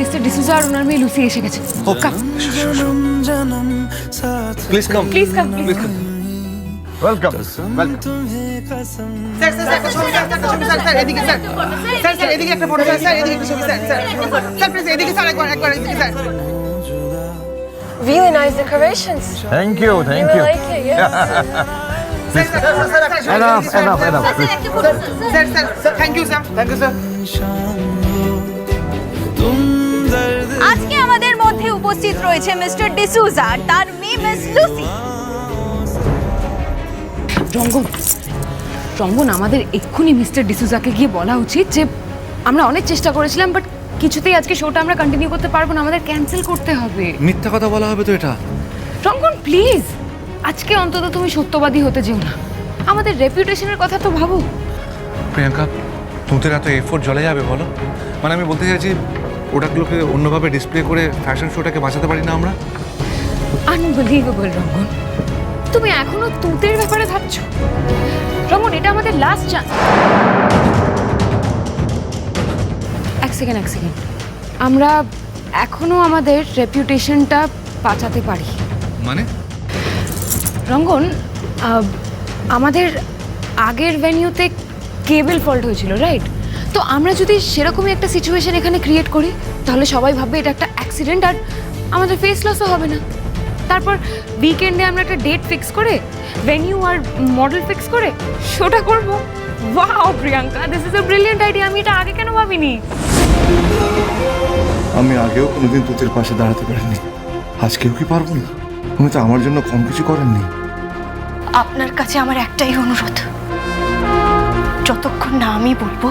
Mister D'Souza আর ওনার মেয়ে Lucy এসে গেছে ও come please come please come please come welcome welcome sir sir একটা ছবি স্যার একটা ছবি স্যার স্যার এদিকে স্যার স্যার স্যার এদিকে একটা ফটো স্যার স্যার এদিকে একটা ছবি স্যার স্যার স্যার প্লিজ এদিকে স্যার একবার একবার এদিকে sir Really nice decorations. Thank you thank You you like it, yes. Sir sir sir একটা ছবি enough enough enough sir sir thank you উপস্থিত রয়েছে মিস্টার ডিসুজা আর তার মেয়ে মিস লুসি। রঙ্গন রঙ্গন আমাদের এক্ষুনি মিস্টার ডিসুজাকে গিয়ে বলা উচিত যে আমরা অনেক চেষ্টা করেছিলাম বাট কিছুতেই আজকে শোটা আমরা কন্টিনিউ করতে পারব না আমাদের ক্যান্সেল করতে হবে। মিথ্যা কথা বলা হবে তো এটা? রঙ্গন প্লিজ আজকে অন্তত তুমি সত্যবাদী হতে যেও না। আমাদের রেপুটেশনের কথা তো ভাবো। প্রিয়াঙ্কা তোদের এত এফোর্ট জলে যাবে বলো। মানে আমি বলতে চাইছি প্রোডাক্টগুলোকে অন্যভাবে ডিসপ্লে করে ফ্যাশন শোটাকে বাঁচাতে পারি না আমরা? আনবিলিভেবল রঙ্গন তুমি এখনও তুতের ব্যাপারে ভাবছ? রঙ্গন এটা আমাদের লাস্ট চান্স এক সেকেন্ড এক সেকেন্ড আমরা এখনও আমাদের রেপুটেশনটা বাঁচাতে পারি। মানে? রঙ্গন আমাদের আগের ভেনিউতে কেবল ফল্ট হয়েছিল রাইট তো আমরা যদি সেরকমই একটা সিচুয়েশন এখানে ক্রিয়েট করি তাহলে সবাই ভাববে এটা একটা অ্যাক্সিডেন্ট আর আমাদের ফেস লসও হবে না। তারপর উইকেন্ডে আমরা একটা ডেট ফিক্স করে ভেনিউ আর মডেল ফিক্স করে শোটা করব। Wow Priyanka this is a brilliant idea আমি এটা আগে কেন ভাবিনি? আমি আগেও কোনোদিন তোদের পাশে দাঁড়াতে পারিনি। আজকেও কি পারব না? তুমি তো আমার জন্য কম কিছু করেননি। আপনার কাছে আমার একটাই অনুরোধ। যতক্ষণ না আমি বলব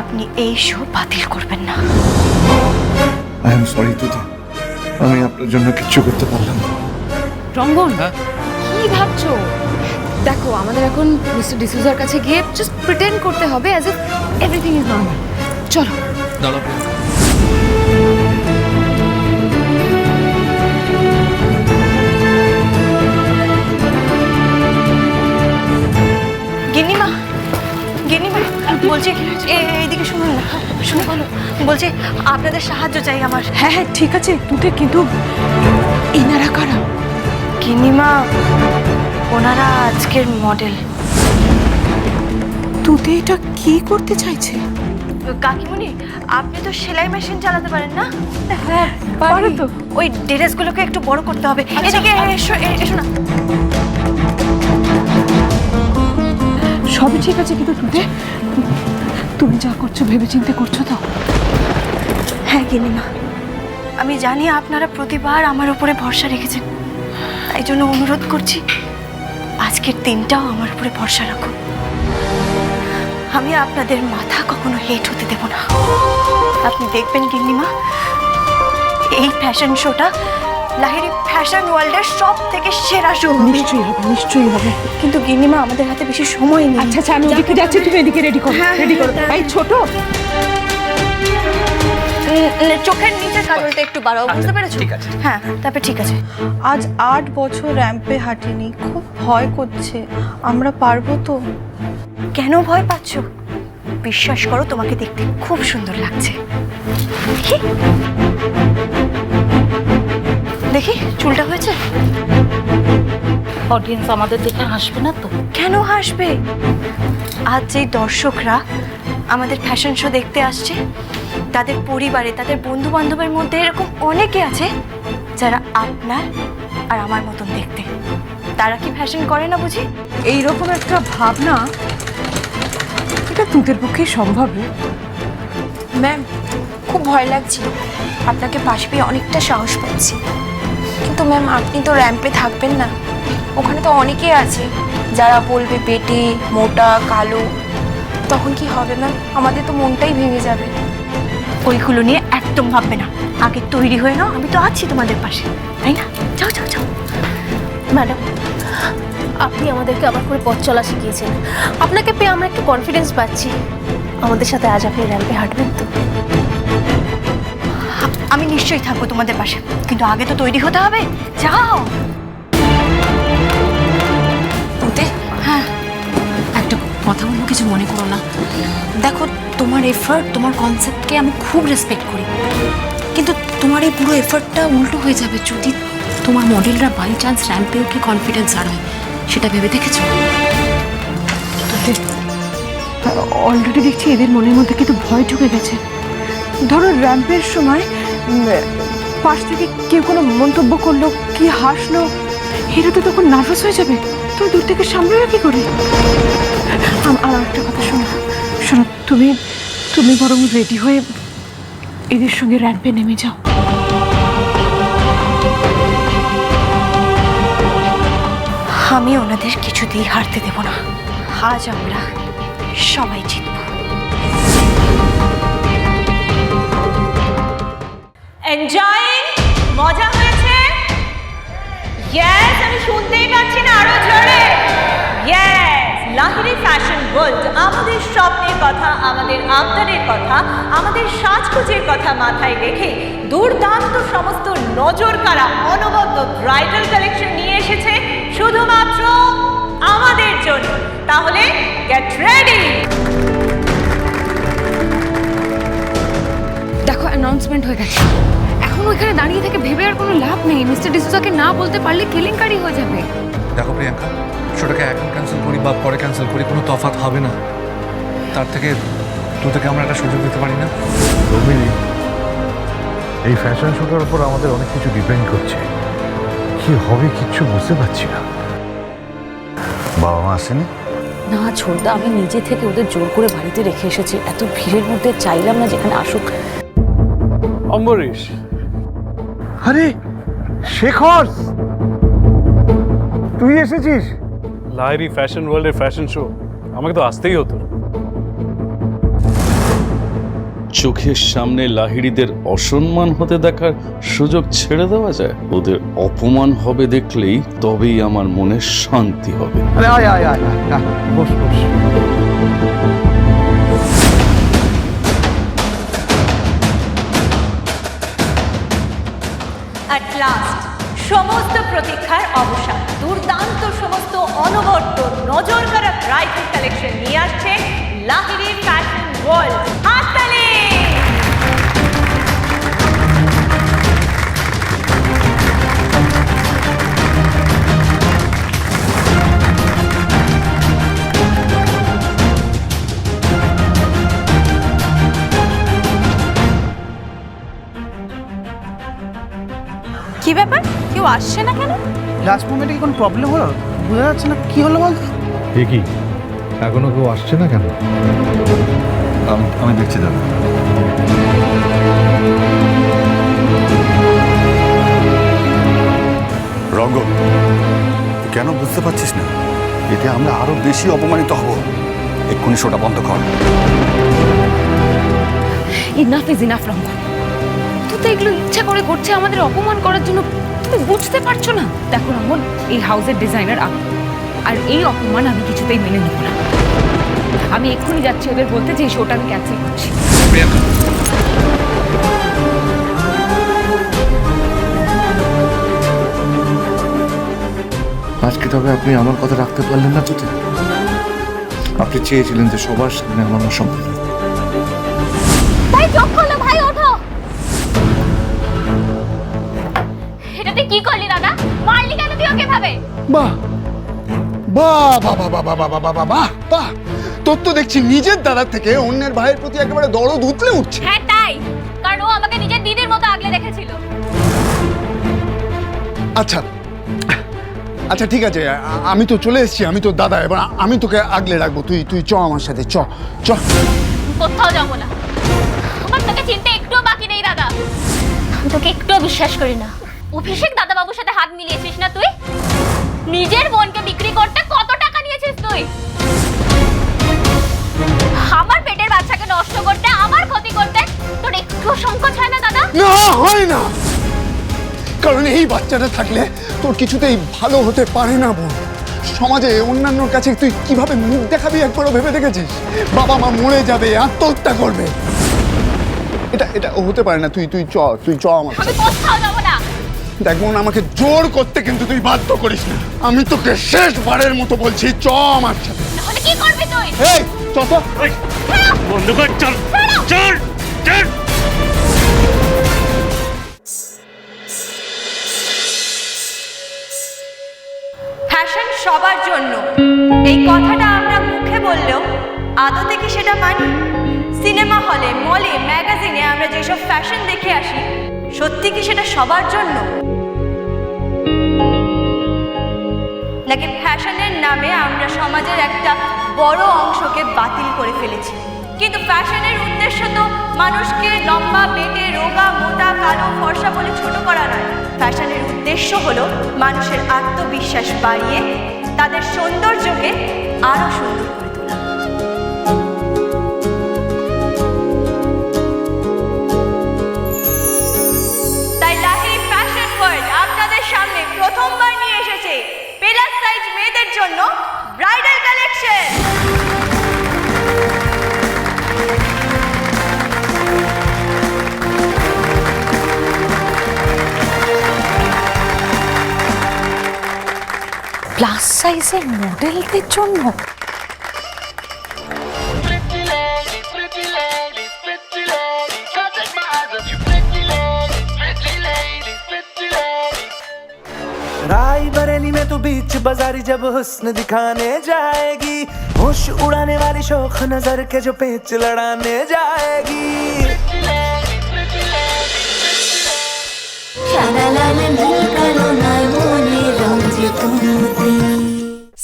আপনি এই শো বাতিল করবেন না। আই এম সরি তুতে আমি আপনার জন্য কিচ্ছু করতে পারলাম না। রঙ্গন কি ভাবছ? দেখো আমাদের এখন মিস্টার ডিসুজার কাছে গিয়ে জাস্ট প্রিটেন্ড করতে হবে as if everything is normal চলো। দাঁড়াও। গিনিমা গিন্নিমা। বলছি এ- এইদিকে শুনুন না শুনে বলো বলছি আপনাদের সাহায্য চাই আমার। হ্যাঁ হ্যাঁ ঠিক আছে তুতে কিন্তু এনারা কারা? গিন্নিমা ওনারা আজকের মডেল। তুতে এটা কি করতে চাইছে? কাকিমুনি আপনি তো সেলাই মেশিন চালাতে পারেন না? হ্যাঁ পারে। তো ওই ড্রেসগুলোকে একটু বড় করতে হবে। এদিকে এসো এ- এসো না। সবই ঠিক আছে কিন্তু তুতে তুমি যা করছ ভেবে চিন্তে করছ তো? হ্যাঁ গিনিমা আমি জানি আপনারা প্রতিবার আমার উপরে ভরসা রেখেছেন। তাই জন্য অনুরোধ করছি আজকের দিনটাও আমার উপরে ভরসা রাখুন আমি আপনাদের মাথা কখনো হেট হতে দেব না। আপনি দেখবেন গিন্নিমা এই ফ্যাশন শোটা লাহিরি ফ্যাশন ওয়ার্ল্ডের সব থেকে সেরা শো নিশ্চয়ই হবে নিশ্চয়ই হবে। কিন্তু গিন্নিমা আমাদের হাতে বেশি সময় নেই। আচ্ছা আচ্ছা আমি ওদিকে যাচ্ছি তুমি এদিকে রেডি করো রেডি করো। এই ছোট। চোখের নিচে কাজলটা একটু বাড়াও বুঝতে পেরেছ? ঠিক আছে। হ্যাঁ তারপর ঠিক আছে। আজ আট বছর র্যাম্পে হাঁটিনি খুব ভয় করছে। আমরা পারব তো? কেন ভয় পাচ্ছ? বিশ্বাস করো তোমাকে দেখতে খুব সুন্দর লাগছে। দেখি চুলটা হয়েছে? অডিয়েন্স আমাদের দেখে হাসবে না তো। কেন হাসবে? আজ যেই দর্শকরা আমাদের ফ্যাশন শো দেখতে আসছে তাদের পরিবারে তাদের বন্ধু বান্ধবের মধ্যে এরকম অনেকে আছে যারা আপনার আর আমার মতন দেখতে। তারা কি ফ্যাশন করে না বুঝি? এইরকম একটা ভাবনা এটা তোদের পক্ষে সম্ভব ম্যাম খুব ভয় লাগছিল। আপনাকে পাশ পেয়ে অনেকটা সাহস পাচ্ছি। কিন্তু ম্যাম আপনি তো র্যাম্পে থাকবেন না। ওখানে তো অনেকেই আছে, যারা বলবে পেটে মোটা, কালো। তখন কি হবে ম্যাম আমাদের তো মনটাই ভেঙে যাবে। ওইগুলো নিয়ে একদম ভাববে না। আগে তৈরি হয়ে নাও, আমি তো আছি তোমাদের পাশে। তাই না? যাও যাও যাও। ম্যাডাম, আপনি আমাদেরকে আবার করে পথ চলা শিখিয়েছেন। আপনাকে পেয়ে আমরা একটু কনফিডেন্স পাচ্ছি। আমাদের সাথে আজ আপনি র্যাম্পে হাঁটবেন তো? আমি নিশ্চয়ই থাকব তোমাদের পাশে। কিন্তু আগে তো তৈরি হতে হবে। যাও। হ্যাঁ। একটা কথা বলব কিছু মনে করো না। দেখো তোমার এফার্ট তোমার কনসেপ্টকে আমি খুব রেসপেক্ট করি। কিন্তু তোমার এই পুরো এফার্টটা উল্টো হয়ে যাবে যদি তোমার মডেলরা বাই চান্স র্যাম্পে উঠে কনফিডেন্স হারায়। সেটা ভেবে দেখেছ? অলরেডি দেখছি এদের মনের মধ্যে কিন্তু ভয় ঢুকে গেছে। ধরো র্যাম্পের সময় পাশ থেকে কেউ কোনো মন্তব্য করল, কি হাসলো? এরা তো তখন নার্ভাস হয়ে যাবে। তুমি দূর থেকে সামলাবে কি করে? আমার একটা কথা শোনো শোনো, তুমি তুমি বরং রেডি হয়ে এদের সঙ্গে র্যাম্পে নেমে যাও। আমি ওনাদের কিছুতেই হারতে দেব না। আজ আমরা সবাই জিতব। এনজয়িং মজা হয়েছে? ইয়েস আমি শুনতেই পাচ্ছি না আরও জোরে। ইয়েস লাহিরি ফ্যাশন ওয়ার্ল্ড আমাদের স্বপ্নের কথা, আমাদের আবদারের কথা, আমাদের সাজগোজের কথা মাথায় রেখে দুর্দান্ত সমস্ত নজর কাড়া অনবদ্য ব্রাইডাল কালেকশন নিয়ে এসেছে শুধুমাত্র আমাদের জন্য। তাহলে গেট রেডি অ্যানাউন্সমেন্ট হয়ে গেছে। এখন ওইখানে দাঁড়িয়ে থেকে ভেবে আর কোনো লাভ নেই। মিস্টার ডিসুজাকে না বলতে পারলে কেলেঙ্কারি হয়ে যাবে। দেখো প্রিয়াঙ্কা শোটাকে এখন ক্যান্সেল করি বা পরে ক্যান্সেল করি কোনো তফাৎ হবে না। তার থেকে তোদেরকে আমরা একটা সুযোগ দিতে পারি না। এই ফ্যাশন শোটার উপর আমাদের অনেক কিছু ডিপেন্ড করছে। কি হবে কিচ্ছু বুঝতে পারছি না। বাবা মা আসেনি? না ছোটদা আমি নিজে থেকে ওদের জোর করে বাড়িতে রেখে এসেছি। এত ভিড়ের মধ্যে চাইলাম না যেখানে আসুক। অম্বরীশ। আরে শেখর! তুই এসেছিস? লাহিরি ফ্যাশন ওয়ার্ল্ডের ফ্যাশন শো আমাকে তো আসতেই হতো। চোখের সামনে লাহিড়িদের অসম্মান হতে দেখার সুযোগ ছেড়ে দেওয়া যায়। ওদের অপমান হবে দেখলেই তবেই আমার মনে শান্তি হবে। আরে আয় আয় আয় আয়, আয়, বস বস। সমস্ত প্রতীক্ষার অবসান। দুর্দান্ত সমস্ত অনবর্ত নজর কারা ব্রাইডাল কালেকশন নিয়ে আসছে লাহিরি ফ্যাশন ওয়ার্ল্ড হাততালি! কি ব্যাপার? কেউ আসছে না কেন? লাস্ট মোমেন্টে কি কোনো প্রবলেম হলো? বোঝা যাচ্ছে না কি হলো বলতো? এ কি? এখনও কেউ আসছে না কেন? আমি- আমি দেখছি দাদা। রঙ্গ কেন বুঝতে পারছিস না? এতে আমরা আরও বেশি অপমানিত হব। এক্ষুনি শোটা বন্ধ কর। ইনাফ ইজ ইনাফ রঙ্গন তো এগুলো ইচ্ছা করে করছে আমাদের অপমান করার জন্য। তুমি বুঝতে পারছ না? দেখো রঙ্গন এই হাউসের ডিজাইনার আমি আর এই অপমান আমি কিছুতেই মেনে নেব না। আমি এক্ষুনি যাচ্ছি ওদের বলতে যে এই শোটা আমি ক্যান্সেল করছি। আজকে তবে আপনি আমার কথা রাখতে পারলেন না তো আপনি চেয়েছিলেন যে সবার সামনে আমার অসম্মান। হোক। ভাই ভাবে বাহ। বাহ বাহ বাহ বাহ বাহ বাহ বাহ বাহ বাহ তোর তো দেখছি নিজের দাদার থেকে অন্যের ভাইয়ের প্রতি একেবারে দরদ উতলে উঠছে। হ্যাঁ তাই। কারণ ও আমাকে নিজের দিদির মতো আগলে রেখেছিল আচ্ছা। আচ্ছা ঠিক আছে। আমি তো চলে এসেছি আমি তো দাদা এবার আমি তোকে আগলে রাখব। তুই তুই চ আমার সাথে চ চ। কোথাও যাব না। আমার তোকে চিনতে একটুও বাকি নেই দাদা। তোকে একটুও বিশ্বাস করি না। অভিষেক দাদা বাবুর সাথে হাত মিলিয়েছিস না তুই? নিজের বোনকে বিক্রি করতে কত টাকা নিয়েছিস তুই? আমার পেটের বাচ্চাকে নষ্ট করতে আমার ক্ষতি করতে তোর একটু সংকোচ হয় না দাদা? না হয় না। কারণ এই বাচ্চাটা থাকলে তোর কিছুতেই ভালো হতে পারে না বোন। সমাজে অন্যান্যর কাছে তুই কীভাবে মুখ দেখাবি একবারও ভেবে দেখেছিস? বাবা মা মরে যাবে আত্মহত্যা করবে। এটা এটা হতে পারে না। তুই তুই চ তুই চ আমার আমি কোথাও যাব না। দেখ আমাকে জোর করতে কিন্তু তুই বাধ্য করিস না। আমি তোকে শেষবারের মতো বলছি চ আমার সাথে। নাহলে কি করবি তুই? এই চল তো বন্ধু কর চল চল চল। ফ্যাশন সবার জন্য। এই কথাটা আমরা মুখে বললেও আদতে কি সেটা মানি? সিনেমা হলে মলে ম্যাগাজিনে আমরা যেসব ফ্যাশন দেখে আসি সত্যি কি সেটা সবার জন্য? নাকি ফ্যাশনের নামে আমরা সমাজের একটা বড় অংশকে বাতিল করে ফেলেছি। কিন্তু ফ্যাশনের উদ্দেশ্য তো মানুষকে লম্বা বেটে রোগা, মোটা, কালো, ফর্সা বলে ছোট করা নয়। ফ্যাশনের উদ্দেশ্য হলো মানুষের আত্মবিশ্বাস বাড়িয়ে তাদের সৌন্দর্যকে আরও সুন্দর প্লাস সাইজের মডেলদের জন্য राय बरेली में तो बीच बाजारी जब हुस्न दिखाने जाएगी होश उड़ाने वाली शोख नजर के जो पेच लड़ाने जाएगी